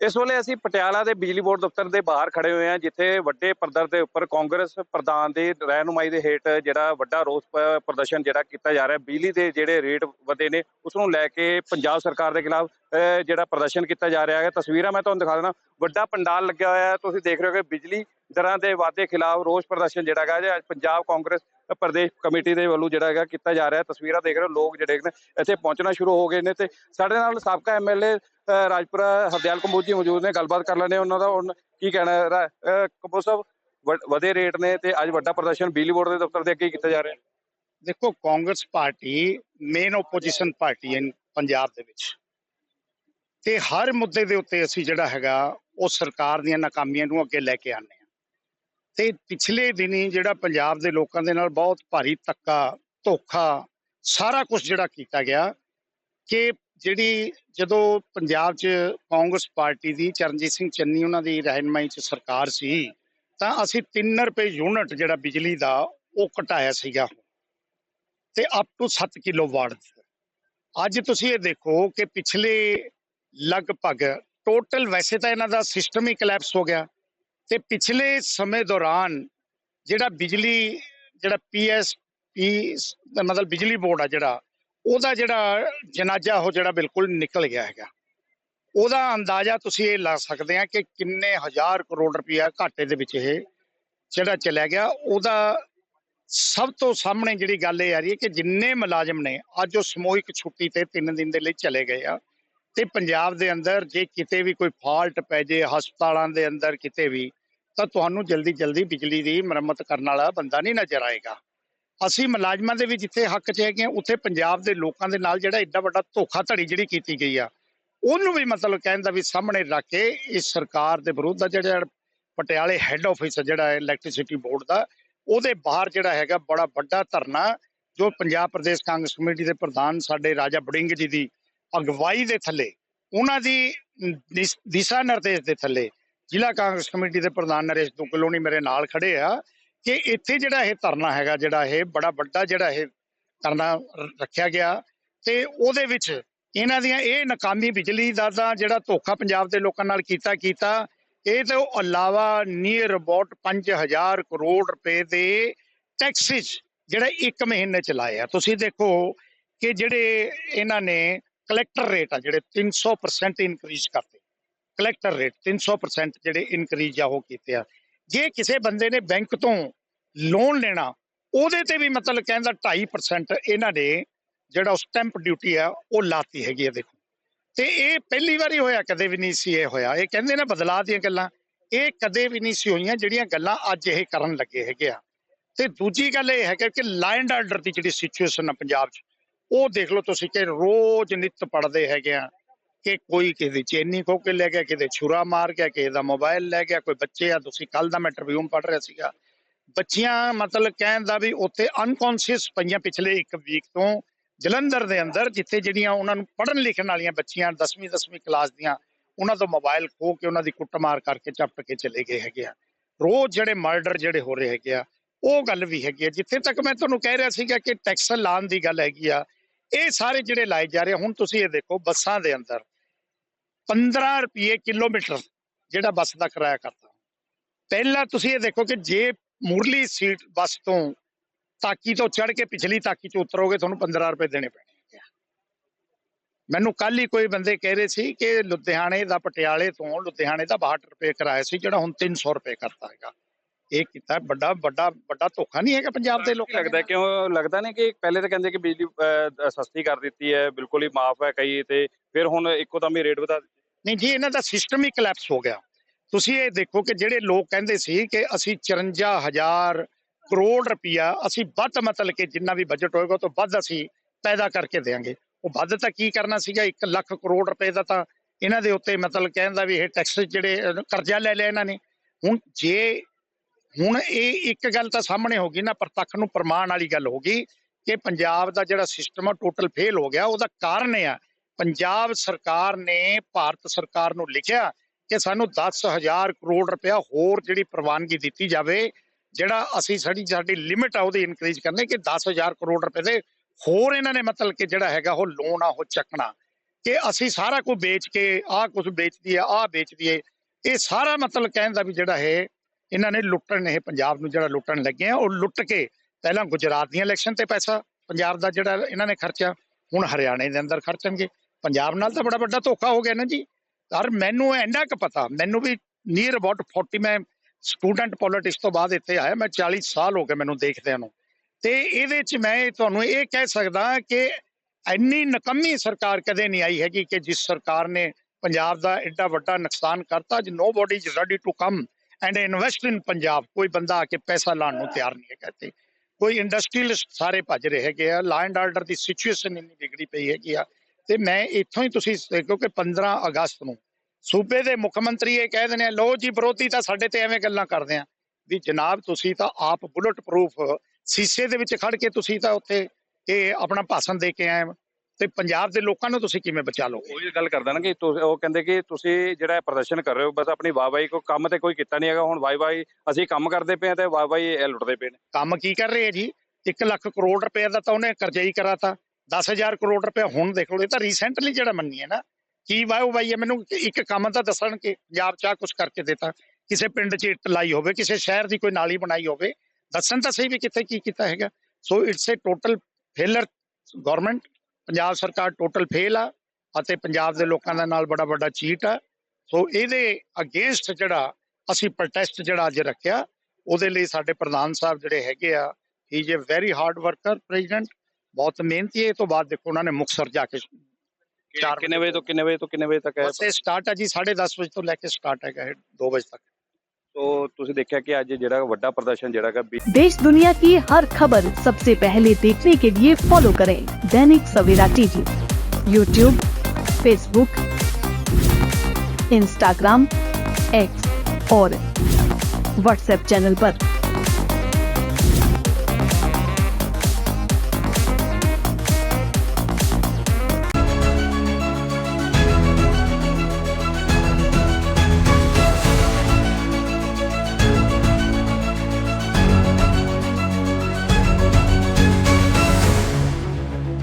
ਇਸ ਵੇਲੇ ਅਸੀਂ ਪਟਿਆਲਾ ਦੇ ਬਿਜਲੀ ਬੋਰਡ ਦਫ਼ਤਰ ਦੇ ਬਾਹਰ ਖੜੇ ਹੋਏ ਹਾਂ, ਜਿੱਥੇ ਵੱਡੇ ਪੱਧਰ ਦੇ ਉੱਪਰ ਕਾਂਗਰਸ ਪ੍ਰਧਾਨ ਦੀ ਰਹਿਨੁਮਾਈ ਦੇ ਹੇਠ ਜਿਹੜਾ ਵੱਡਾ ਰੋਸ ਪ੍ਰਦਰਸ਼ਨ ਜਿਹੜਾ ਕੀਤਾ ਜਾ ਰਿਹਾ। ਬਿਜਲੀ ਦੇ ਜਿਹੜੇ ਰੇਟ ਵਧੇ ਨੇ, ਉਸ ਨੂੰ ਲੈ ਕੇ ਪੰਜਾਬ ਸਰਕਾਰ ਦੇ ਖਿਲਾਫ ਜਿਹੜਾ ਪ੍ਰਦਰਸ਼ਨ ਕੀਤਾ ਜਾ ਰਿਹਾ ਹੈ ਤਸਵੀਰਾਂ ਮੈਂ ਤੁਹਾਨੂੰ ਦਿਖਾ ਦੇਣਾ ਵੱਡਾ ਪੰਡਾਲ ਲੱਗਿਆ ਹੋਇਆ ਹੈ। ਤੁਸੀਂ ਦੇਖ ਰਹੇ ਹੋ ਕਿ ਬਿਜਲੀ ਦਰਾਂ ਦੇ ਵਾਧੇ ਖਿਲਾਫ ਰੋਸ ਪ੍ਰਦਰਸ਼ਨ ਜਿਹੜਾ ਹੈਗਾ, ਅੱਜ ਪੰਜਾਬ ਕਾਂਗਰਸ ਪ੍ਰਦੇਸ਼ ਕਮੇਟੀ ਦੇ ਵੱਲੋਂ ਜਿਹੜਾ ਹੈਗਾ ਕੀਤਾ ਜਾ ਰਿਹਾ। ਤਸਵੀਰਾਂ ਦੇਖ ਰਹੇ ਹੋ, ਲੋਕ ਜਿਹੜੇ ਨੇ ਇੱਥੇ ਪਹੁੰਚਣਾ ਸ਼ੁਰੂ ਹੋ ਗਏ ਨੇ ਤੇ ਸਾਡੇ ਨਾਲ ਸਾਬਕਾ ਐਮਐਲਏ ਰਾਜਪੁਰਾ, ਹਰਦਿਆਲ ਕੰਬੋਜ ਜੀ ਮੌਜੂਦ ਨੇ, ਗੱਲਬਾਤ ਕਰ ਲੈਣੇ ਉਹਨਾਂ ਦਾ। ਕੀ ਕਹਿਣਾ ਕੰਬੋਜ ਸਾਹਿਬ ਵਧੇ ਰੇਟ ਨੇ ਤੇ ਅੱਜ ਵੱਡਾ ਪ੍ਰਦਰਸ਼ਨ ਬਿਜਲੀ ਬੋਰਡ ਦੇ ਦਫ਼ਤਰ ਦੇ ਅੱਗੇ ਕੀਤਾ ਜਾ ਰਿਹਾ ਦੇਖੋ, Congress party main opposition party ਹੈ ਪੰਜਾਬ ਦੇ ਵਿੱਚ। ਤੇ ਹਰ ਮੁੱਦੇ ਦੇ ਉੱਤੇ ਅਸੀਂ ਜਿਹੜਾ ਹੈਗਾ, ਉਹ ਸਰਕਾਰ ਦੀਆਂ ਨਾਕਾਮੀਆਂ ਨੂੰ ਅੱਗੇ ਲੈ ਕੇ ਆਨੇ ਆ ਤੇ ਪਿਛਲੇ ਦਿਨੀ ਜਿਹੜਾ ਪੰਜਾਬ ਦੇ ਲੋਕਾਂ ਦੇ ਨਾਲ ਬਹੁਤ ਭਾਰੀ ਧੱਕਾ, ਧੋਖਾ, ਸਾਰਾ ਕੁਝ ਜਿਹੜਾ ਕੀਤਾ ਗਿਆ ਕਿ ਜਿਹੜੀ ਜਦੋਂ ਪੰਜਾਬ 'ਚ ਕਾਂਗਰਸ ਪਾਰਟੀ ਦੀ ਚਰਨਜੀਤ ਸਿੰਘ ਚੰਨੀ ਉਹਨਾਂ ਦੀ ਰਹਿਨਮਾਈ 'ਚ ਸਰਕਾਰ ਸੀ, ਤਾਂ ਅਸੀਂ 3 ਰੁਪਏ ਯੂਨਿਟ ਜਿਹੜਾ ਬਿਜਲੀ ਦਾ ਉਹ ਘਟਾਇਆ ਸੀਗਾ। ਤੇ ਅਪ ਟੂ 7 ਕਿਲੋ ਵਾਟ ਅੱਜ ਤੁਸੀਂ ਇਹ ਦੇਖੋ ਕਿ ਪਿਛਲੇ ਲਗਭਗ ਟੋਟਲ ਵੈਸੇ ਤਾਂ ਇਹਨਾਂ ਦਾ ਸਿਸਟਮ ਹੀ ਕਲੈਪਸ ਹੋ ਗਿਆ। ਤੇ ਪਿਛਲੇ ਸਮੇਂ ਦੌਰਾਨ ਜਿਹੜਾ ਬਿਜਲੀ, ਜਿਹੜਾ ਪੀਐਸਪੀ ਮਤਲਬ ਬਿਜਲੀ ਬੋਰਡ ਆ ਜਿਹੜਾ ਉਹਦਾ ਜਿਹੜਾ ਜਨਾਜ਼ਾ, ਉਹ ਜਿਹੜਾ ਬਿਲਕੁਲ ਨਿਕਲ ਗਿਆ ਹੈਗਾ। ਉਹਦਾ ਅੰਦਾਜ਼ਾ ਤੁਸੀਂ ਇਹ ਲਾ ਸਕਦੇ ਆ ਕਿ ਕਿੰਨੇ ਹਜ਼ਾਰ ਕਰੋੜ ਰੁਪਇਆ ਘਾਟੇ ਦੇ ਵਿੱਚ ਇਹ ਜਿਹੜਾ ਚਲਿਆ ਗਿਆ। ਉਹਦਾ ਸਭ ਤੋਂ ਸਾਹਮਣੇ ਜਿਹੜੀ ਗੱਲ ਇਹ ਆ ਰਹੀ ਹੈ ਕਿ ਜਿੰਨੇ ਮੁਲਾਜ਼ਮ ਨੇ, ਅੱਜ ਉਹ ਸਮੂਹਿਕ ਛੁੱਟੀ ਤੇ 3 ਦਿਨ ਦੇ ਲਈ ਚਲੇ ਗਏ ਆ। ਤੇ ਪੰਜਾਬ ਦੇ ਅੰਦਰ ਜੇ ਕਿਤੇ ਵੀ ਕੋਈ ਫਾਲਟ ਪੈ ਜੇ, ਹਸਪਤਾਲਾਂ ਦੇ ਅੰਦਰ ਕਿਤੇ ਵੀ, ਤਾਂ ਤੁਹਾਨੂੰ ਜਲਦੀ ਜਲਦੀ ਬਿਜਲੀ ਦੀ ਮੁਰੰਮਤ ਕਰਨ ਵਾਲਾ ਬੰਦਾ ਨਹੀਂ ਨਜ਼ਰ ਆਏਗਾ। ਅਸੀਂ ਮੁਲਾਜ਼ਮਾਂ ਦੇ ਵੀ ਜਿੱਥੇ ਹੱਕ 'ਚ ਹੈਗੇ ਹਾਂ, ਉੱਥੇ ਪੰਜਾਬ ਦੇ ਲੋਕਾਂ ਦੇ ਨਾਲ ਜਿਹੜਾ ਐਡਾ ਵੱਡਾ ਧੋਖਾਧੜੀ ਜਿਹੜੀ ਕੀਤੀ ਗਈ ਆ ਉਹਨੂੰ ਵੀ ਮਤਲਬ ਕਹਿਣ ਦਾ ਵੀ ਸਾਹਮਣੇ ਰੱਖ ਕੇ ਇਸ ਸਰਕਾਰ ਦੇ ਵਿਰੁੱਧ ਆ ਜਿਹੜਾ ਪਟਿਆਲੇ ਹੈੱਡ ਆਫਿਸ ਜਿਹੜਾ ਹੈ ਇਲੈਕਟ੍ਰਿਸਿਟੀ ਬੋਰਡ ਦਾ ਉਹਦੇ ਬਾਹਰ ਜਿਹੜਾ ਹੈਗਾ ਬੜਾ ਵੱਡਾ ਧਰਨਾ ਜੋ ਪੰਜਾਬ ਪ੍ਰਦੇਸ਼ ਕਾਂਗਰਸ ਕਮੇਟੀ ਦੇ ਪ੍ਰਧਾਨ ਸਾਡੇ ਰਾਜਾ ਬੜਿੰਗ ਜੀ ਦੀ ਅਗਵਾਈ ਦੇ ਥੱਲੇ ਉਹਨਾਂ ਦੀ ਦਿਸ਼ਾ ਨਿਰਦੇਸ਼ ਦੇ ਥੱਲੇ ਜ਼ਿਲ੍ਹਾ ਕਾਂਗਰਸ ਕਮੇਟੀ ਦੇ ਪ੍ਰਧਾਨ ਨਰੇਸ਼ ਦੁੱਗਲੋਣੀ ਮੇਰੇ ਨਾਲ ਖੜੇ ਆ ਕਿ ਇੱਥੇ ਜਿਹੜਾ ਇਹ ਧਰਨਾ ਹੈਗਾ, ਜਿਹੜਾ ਇਹ ਬੜਾ ਵੱਡਾ ਜਿਹੜਾ ਇਹ ਧਰਨਾ ਰੱਖਿਆ ਗਿਆ ਤੇ ਉਹਦੇ ਵਿੱਚ ਇਹਨਾਂ ਦੀਆਂ ਇਹ ਨਾਕਾਮੀ ਬਿਜਲੀ ਦਾ ਤਾਂ ਜਿਹੜਾ ਧੋਖਾ ਪੰਜਾਬ ਦੇ ਲੋਕਾਂ ਨਾਲ ਕੀਤਾ ਕੀਤਾ, ਇਹ ਤੋਂ ਇਲਾਵਾ ਨੀਅਰ ਅਬਾਊਟ 5000 ਕਰੋੜ ਰੁਪਏ ਦੇ ਟੈਕਸਿਸ ਜਿਹੜਾ ਇੱਕ ਮਹੀਨੇ ਚ ਲਾਏ ਤੁਸੀਂ ਦੇਖੋ ਕਿ ਜਿਹੜੇ ਇਹਨਾਂ ਨੇ ਕਲੈਕਟਰ ਰੇਟ ਆ, ਜਿਹੜੇ 300% ਇਨਕਰੀਜ਼ ਕਰਤੇ। ਕਲੈਕਟਰ ਰੇਟ 300% ਜਿਹੜੇ ਇਨਕਰੀਜ਼ ਆ ਉਹ ਕੀਤੇ ਆ। ਜੇ ਕਿਸੇ ਬੰਦੇ ਨੇ ਬੈਂਕ ਤੋਂ ਲੋਨ ਲੈਣਾ, ਉਹਦੇ ਤੇ ਵੀ ਮਤਲਬ ਕਹਿੰਦਾ 2.5% ਇਹਨਾਂ ਨੇ ਜਿਹੜਾ ਸਟੈਂਪ ਡਿਊਟੀ ਆ, ਉਹ ਲਾਤੀ ਹੈਗੀ ਆ ਦੇਖੋ। ਤੇ ਇਹ ਪਹਿਲੀ ਵਾਰੀ ਹੋਇਆ, ਕਦੇ ਵੀ ਨਹੀਂ ਸੀ ਇਹ ਹੋਇਆ। ਇਹ ਕਹਿੰਦੇ ਨੇ ਬਦਲਾਅ ਦੀਆਂ ਗੱਲਾਂ। ਇਹ ਕਦੇ ਵੀ ਨਹੀਂ ਸੀ ਹੋਈਆਂ ਜਿਹੜੀਆਂ ਗੱਲਾਂ ਅੱਜ ਇਹ ਕਰਨ ਲੱਗੇ ਹੈਗੇ ਆ। ਤੇ ਦੂਜੀ ਗੱਲ ਇਹ ਹੈ ਕਿ ਲਾਈਨ ਆਰਡਰ ਦੀ ਜਿਹੜੀ ਸਿਚੁਏਸ਼ਨ ਆ ਪੰਜਾਬ 'ਚ, ਉਹ ਦੇਖ ਲਓ ਤੁਸੀਂ ਕਿ ਰੋਜ਼ ਨਿੱਤ ਪੜਦੇ ਹੈਗੇ ਆ। ਕਿ ਕੋਈ ਕਿਸੇ ਦੀ ਚੇਨੀ ਖੋ ਕੇ ਲੈ ਗਿਆ ਕਿਤੇ ਛੁਰਾ ਮਾਰ ਗਿਆ, ਕਿਸੇ ਦਾ ਮੋਬਾਈਲ ਲੈ ਗਿਆ, ਕੋਈ ਬੱਚੇ ਆ, ਤੁਸੀਂ ਕੱਲ ਦਾ ਮੈਂ ਟ੍ਰਿਬਿਊਨ ਪੜ੍ਹ ਰਿਹਾ ਸੀਗਾ। ਬੱਚੀਆਂ ਮਤਲਬ ਕਹਿਣ ਦਾ ਵੀ ਉੱਥੇ ਅਨਕੌਂਸ਼ੀਅਸ ਪਈਆਂ ਪਿਛਲੇ ਇੱਕ ਵੀਕ ਤੋਂ ਜਲੰਧਰ ਦੇ ਅੰਦਰ, ਜਿੱਥੇ ਜਿਹੜੀਆਂ ਉਹਨਾਂ ਨੂੰ ਪੜ੍ਹਨ ਲਿਖਣ ਵਾਲੀਆਂ ਬੱਚੀਆਂ 10ਵੀਂ 10ਵੀਂ ਕਲਾਸ ਦੀਆਂ, ਉਹਨਾਂ ਤੋਂ ਮੋਬਾਈਲ ਖੋ ਕੇ ਉਹਨਾਂ ਦੀ ਕੁੱਟਮਾਰ ਕਰਕੇ ਚੱਪਟ ਕੇ ਚਲੇ ਗਏ ਹੈਗੇ ਆ। ਰੋਜ਼ ਜਿਹੜੇ ਮਰਡਰ ਜਿਹੜੇ ਹੋ ਰਹੇ ਹੈਗੇ ਆ, ਉਹ ਗੱਲ ਵੀ ਹੈਗੀ ਆ। ਜਿੱਥੇ ਤੱਕ ਮੈਂ ਤੁਹਾਨੂੰ ਕਹਿ ਰਿਹਾ ਸੀਗਾ ਕਿ ਟੈਕਸ ਲਾਉਣ ਦੀ ਗੱਲ ਹੈਗੀ ਆ ਇਹ ਸਾਰੇ ਜਿਹੜੇ ਲਾਏ ਜਾ ਰਹੇ, ਹੁਣ ਤੁਸੀਂ ਇਹ ਦੇਖੋ ਬੱਸਾਂ ਦੇ ਅੰਦਰ 15 ਰੁਪਏ ਕਿਲੋਮੀਟਰ ਜਿਹੜਾ ਬੱਸ ਦਾ ਕਿਰਾਇਆ ਕਰਤਾ। ਪਹਿਲਾਂ ਤੁਸੀਂ ਇਹ ਦੇਖੋ ਕਿ ਜੇ ਮੁਰਲੀ ਸੀਟ ਬੱਸ ਤੋਂ ਤਾਕੀ ਤੋਂ ਚੜ ਕੇ ਪਿਛਲੀ ਤਾਕੀ 'ਚ ਉਤਰੋਗੇ, ਤੁਹਾਨੂੰ 15 ਰੁਪਏ ਦੇਣੇ ਪੈਣਗੇ। ਮੈਨੂੰ ਕੱਲ ਹੀ ਕੋਈ ਬੰਦੇ ਕਹਿ ਰਹੇ ਸੀ ਕਿ ਲੁਧਿਆਣੇ ਦਾ ਪਟਿਆਲੇ ਤੋਂ ਲੁਧਿਆਣੇ ਦਾ 62 ਰੁਪਏ ਕਿਰਾਇਆ ਸੀ, ਜਿਹੜਾ ਹੁਣ 300 ਰੁਪਏ ਕਰਤਾ ਹੈਗਾ। ਇਹ ਕੀਤਾ ਵੱਡਾ ਵੱਡਾ ਵੱਡਾ ਧੋਖਾ ਨਹੀਂ ਹੈਗਾ ਪੰਜਾਬ ਦੇ ਲੋਕਾਂ ਲੱਗਦਾ ਕਿਉਂ ਲੱਗਦਾ ਨਹੀਂ ਕਿ ਪਹਿਲੇ ਤਾਂ ਕਹਿੰਦੇ ਕਿ ਬਿਜਲੀ ਸਸਤੀ ਕਰ ਦਿੱਤੀ ਹੈ ਬਿਲਕੁਲ ਹੀ ਮਾਫ ਹੈ ਕਈ ਤੇ ਫਿਰ ਹੁਣ ਇੱਕੋ ਦਮ ਹੀ ਰੇਟ ਵਧਾ ਦਿੱਤੇ। ਨਹੀਂ ਜੀ ਇਹਨਾਂ ਦਾ ਸਿਸਟਮ ਹੀ ਕਲੈਪਸ ਹੋ ਗਿਆ। ਤੁਸੀਂ ਇਹ ਦੇਖੋ ਕਿ ਜਿਹੜੇ ਲੋਕ ਕਹਿੰਦੇ ਸੀ ਕਿ ਅਸੀਂ 54000 ਕਰੋੜ ਰੁਪਇਆ ਅਸੀਂ ਵੱਧ ਮਤਲਬ ਕਿ ਜਿੰਨਾ ਵੀ ਬਜਟ ਹੋਏਗਾ ਤੋਂ ਵੱਧ ਅਸੀਂ ਪੈਦਾ ਕਰਕੇ ਦੇਾਂਗੇ ਉਹ ਵੱਧ ਤਾਂ ਕੀ ਕਰਨਾ ਸੀਗਾ? 1 ਲੱਖ ਕਰੋੜ ਰੁਪਏ ਦਾ ਤਾਂ ਇਹਨਾਂ ਦੇ ਉੱਤੇ ਮਤਲਬ ਕਹਿਣ ਦਾ ਵੀ ਇਹ ਟੈਕਸ ਜਿਹੜੇ ਕਰਜ਼ਾ ਲੈ ਲਿਆ ਇਹਨਾਂ ਨੇ। ਹੁਣ ਜੇ ਹੁਣ ਇਹ ਇੱਕ ਗੱਲ ਤਾਂ ਸਾਹਮਣੇ ਹੋ ਗਈ ਨਾ, ਪ੍ਰਤੱਖ ਨੂੰ ਪ੍ਰਮਾਣ ਵਾਲੀ ਗੱਲ ਹੋ ਗਈ ਕਿ ਪੰਜਾਬ ਦਾ ਜਿਹੜਾ ਸਿਸਟਮ ਆ ਟੋਟਲ ਫੇਲ ਹੋ ਗਿਆ। ਉਹਦਾ ਕਾਰਨ ਇਹ ਆ, ਪੰਜਾਬ ਸਰਕਾਰ ਨੇ, ਭਾਰਤ ਸਰਕਾਰ ਨੂੰ ਲਿਖਿਆ ਕਿ ਸਾਨੂੰ 10000 ਕਰੋੜ ਰੁਪਇਆ ਹੋਰ ਜਿਹੜੀ ਪ੍ਰਵਾਨਗੀ ਦਿੱਤੀ ਜਾਵੇ, ਜਿਹੜਾ ਅਸੀਂ ਸਾਡੀ ਸਾਡੀ ਲਿਮਿਟ ਆ, ਉਹਦੀ ਇਨਕਰੀਜ਼ ਕਰਨੇ ਕਿ 10000 ਕਰੋੜ ਰੁਪਏ ਦੇ ਹੋਰ ਇਹਨਾਂ ਨੇ ਮਤਲਬ ਕਿ ਜਿਹੜਾ ਹੈਗਾ ਉਹ ਲੋਨ ਆ, ਉਹ ਚੱਕਣਾ। ਕਿ ਅਸੀਂ ਸਾਰਾ ਕੁਝ ਵੇਚ ਕੇ, ਆਹ ਕੁਝ ਵੇਚਦੀ ਦਈਏ ਆਹ ਵੇਚਦੀ ਦਈਏ ਇਹ ਸਾਰਾ ਮਤਲਬ ਕਹਿਣ ਦਾ ਵੀ ਜਿਹੜਾ ਹੈ ਇਹਨਾਂ ਨੇ ਲੁੱਟਣ, ਇਹ ਪੰਜਾਬ ਨੂੰ ਜਿਹੜਾ ਲੁੱਟਣ ਲੱਗੇ ਆ, ਉਹ ਲੁੱਟ ਕੇ ਪਹਿਲਾਂ ਗੁਜਰਾਤ ਦੀਆਂ ਇਲੈਕਸ਼ਨ ਤੇ ਪੈਸਾ, ਪੰਜਾਬ ਦਾ ਜਿਹੜਾ ਇਹਨਾਂ ਨੇ ਖਰਚਿਆ, ਹੁਣ ਹਰਿਆਣੇ ਦੇ ਅੰਦਰ ਖਰਚਣਗੇ। ਪੰਜਾਬ ਨਾਲ ਤਾਂ ਬੜਾ ਵੱਡਾ ਧੋਖਾ ਹੋ ਗਿਆ ਨਾ ਜੀ। ਪਰ ਮੈਨੂੰ ਇੰਨਾ ਕੁ ਪਤਾ, ਮੈਨੂੰ ਵੀ ਨੀਅਰ ਅਬਾਊਟ 40 ਮੈਂ ਸਟੂਡੈਂਟ ਪੋਲਿਟਿਕਸ ਤੋਂ ਬਾਅਦ ਇੱਥੇ ਆਇਆ, ਮੈਂ 40 ਸਾਲ ਹੋ ਗਏ ਮੈਨੂੰ ਦੇਖਦਿਆਂ ਨੂੰ। ਤੇ ਇਹਦੇ ਚ ਮੈਂ ਤੁਹਾਨੂੰ ਇਹ ਕਹਿ ਸਕਦਾ ਕਿ ਇੰਨੀ ਨਕਮੀ ਸਰਕਾਰ ਕਦੇ ਨਹੀਂ ਆਈ ਹੈਗੀ ਕਿ ਜਿਸ ਸਰਕਾਰ ਨੇ ਪੰਜਾਬ ਦਾ ਐਡਾ ਵੱਡਾ ਨੁਕਸਾਨ ਕਰਤਾ, ਅੱਜ nobody is ready to come and invest in Punjab ਕੋਈ ਬੰਦਾ ਆ ਕੇ ਪੈਸਾ ਲਾਉਣ ਨੂੰ ਤਿਆਰ ਨਹੀਂ ਹੈ ਤੇ ਕੋਈ ਇੰਡਸਟਰੀਅਲਿਸਟ ਸਾਰੇ ਭੱਜ ਰਹੇ ਹੈਗੇ ਆ law and order the situation ਇੰਨੀ ਵਿਗੜੀ ਪਈ ਹੈਗੀ ਆ ਤੇ ਮੈਂ ਇੱਥੋਂ ਹੀ ਤੁਸੀਂ ਕਿਉਂਕਿ 15 ਅਗਸਤ ਨੂੰ ਸੂਬੇ ਦੇ ਮੁੱਖ ਮੰਤਰੀ ਇਹ ਕਹਿ ਦਿੰਦੇ ਆ ਲੋ ਜੀ ਵਿਰੋਧੀ ਤਾਂ ਸਾਡੇ ਤੇ ਐਵੇਂ ਗੱਲਾਂ ਕਰਦੇ ਆ ਵੀ ਜਨਾਬ ਤੁਸੀਂ ਤਾਂ ਆਪ ਬੁਲਟ ਪ੍ਰੂਫ ਸੀਸੇ ਦੇ ਵਿੱਚ ਖੜ ਕੇ ਤੁਸੀਂ ਤਾਂ ਉੱਥੇ ਇਹ ਆਪਣਾ ਭਾਸ਼ਣ ਦੇ ਕੇ ਆਏ ਹੋ ਤੇ ਪੰਜਾਬ ਦੇ ਲੋਕਾਂ ਨੂੰ ਤੁਸੀਂ ਕਿਵੇਂ ਬਚਾ ਲਓਗੇ ਉਹ ਇਹ ਗੱਲ ਕਰਦਾ ਨਾ ਕਿ ਉਹ ਕਹਿੰਦੇ ਕਿ ਤੁਸੀਂ ਜਿਹੜਾ ਪ੍ਰਦਰਸ਼ਨ ਕਰ ਰਹੇ ਹੋ ਬਸ ਆਪਣੀ ਵਾਹਵਾਹੀ ਕੋ ਕੰਮ ਤੇ ਕੋਈ ਕੀਤਾ ਨਹੀਂ ਹੈਗਾ ਹੁਣ ਵਾਈ ਵਾਈ ਅਸੀਂ ਕੰਮ ਕਰਦੇ ਪਏ ਆ ਤੇ ਵਾਹਵਾਹੀ ਇਹ ਲੁੱਟਦੇ ਪਏ ਨੇ। ਕੰਮ ਕੀ ਕਰ ਰਹੇ ਆ ਜੀ? 1 ਲੱਖ ਕਰੋੜ ਰੁਪਏ ਦਾ ਤਾਂ ਉਹਨੇ ਕਰਜ਼ਾ ਹੀ ਕਰਾਤਾ। 10000 ਕਰੋੜ ਰੁਪਏ ਹੁਣ ਦੇਖ ਲਓ ਇਹ ਤਾਂ ਰੀਸੈਂਟਲੀ ਜਿਹੜਾ ਮੰਨੀ ਹੈ ਨਾ। ਕੀ ਵਾਓ ਬਾਈ ਹੈ? ਮੈਨੂੰ ਇੱਕ ਕੰਮ ਤਾਂ ਦੱਸਣ ਕਿ ਪੰਜਾਬ ਚ ਕੁਝ ਕਰਕੇ ਦਿੱਤਾ। ਕਿਸੇ ਪਿੰਡ 'ਚ ਇੱਟ ਲਾਈ ਹੋਵੇ ਕਿਸੇ ਸ਼ਹਿਰ ਦੀ ਕੋਈ ਨਾਲੀ ਬਣਾਈ ਹੋਵੇ ਦੱਸਣ ਤਾਂ ਸਹੀ ਵੀ ਕਿੱਥੇ ਕੀ ਕੀਤਾ ਹੈਗਾ। So it's a total failure government Punjab ਸਰਕਾਰ ਟੋਟਲ ਫੇਲ ਆ ਅਤੇ ਪੰਜਾਬ ਦੇ ਲੋਕਾਂ ਦੇ ਨਾਲ ਬੜਾ ਵੱਡਾ ਚੀਟ ਆ। ਸੋ ਇਹਦੇ ਅਗੇਂਸਟ ਜਿਹੜਾ ਅਸੀਂ ਪ੍ਰੋਟੈਸਟ ਜਿਹੜਾ ਅੱਜ ਰੱਖਿਆ ਉਹਦੇ ਲਈ ਸਾਡੇ ਪ੍ਰਧਾਨ ਸਾਹਿਬ ਜਿਹੜੇ ਹੈਗੇ ਆ he is a very hard worker president ਬਹੁਤ ਮਿਹਨਤੀ ਹੈ ਇਹ ਤੋਂ ਬਾਅਦ ਦੇਖੋ ਉਹਨਾਂ ਨੇ ਮੁਕਤਸਰ ਜਾ ਕੇ ਕਿੰਨੇ ਵਜੇ ਤੋਂ ਕਿੰਨੇ ਵਜੇ ਤੋਂ ਕਿੰਨੇ ਵਜੇ ਤੱਕ ਹੈ ਬਸ ਇਹ ਸਟਾਰਟ ਹੈ ਜੀ 10:30 ਵਜੇ ਤੋਂ ਲੈ ਕੇ ਸਟਾਰਟ ਹੈਗਾ ਇਹ 2 ਵਜੇ ਤੱਕ। ਸੋ ਤੁਸੀਂ ਦੇਖਿਆ ਕਿ ਅੱਜ ਜਿਹੜਾ ਵੱਡਾ ਪ੍ਰਦਰਸ਼ਨ ਜਿਹੜਾ ਹੈਗਾ ਬੀ- देश दुनिया की हर खबर सबसे पहले देखने के लिए फॉलो करें Dainik Savera TV YouTube Facebook Instagram X और व्हाट्सएप चैनल पर।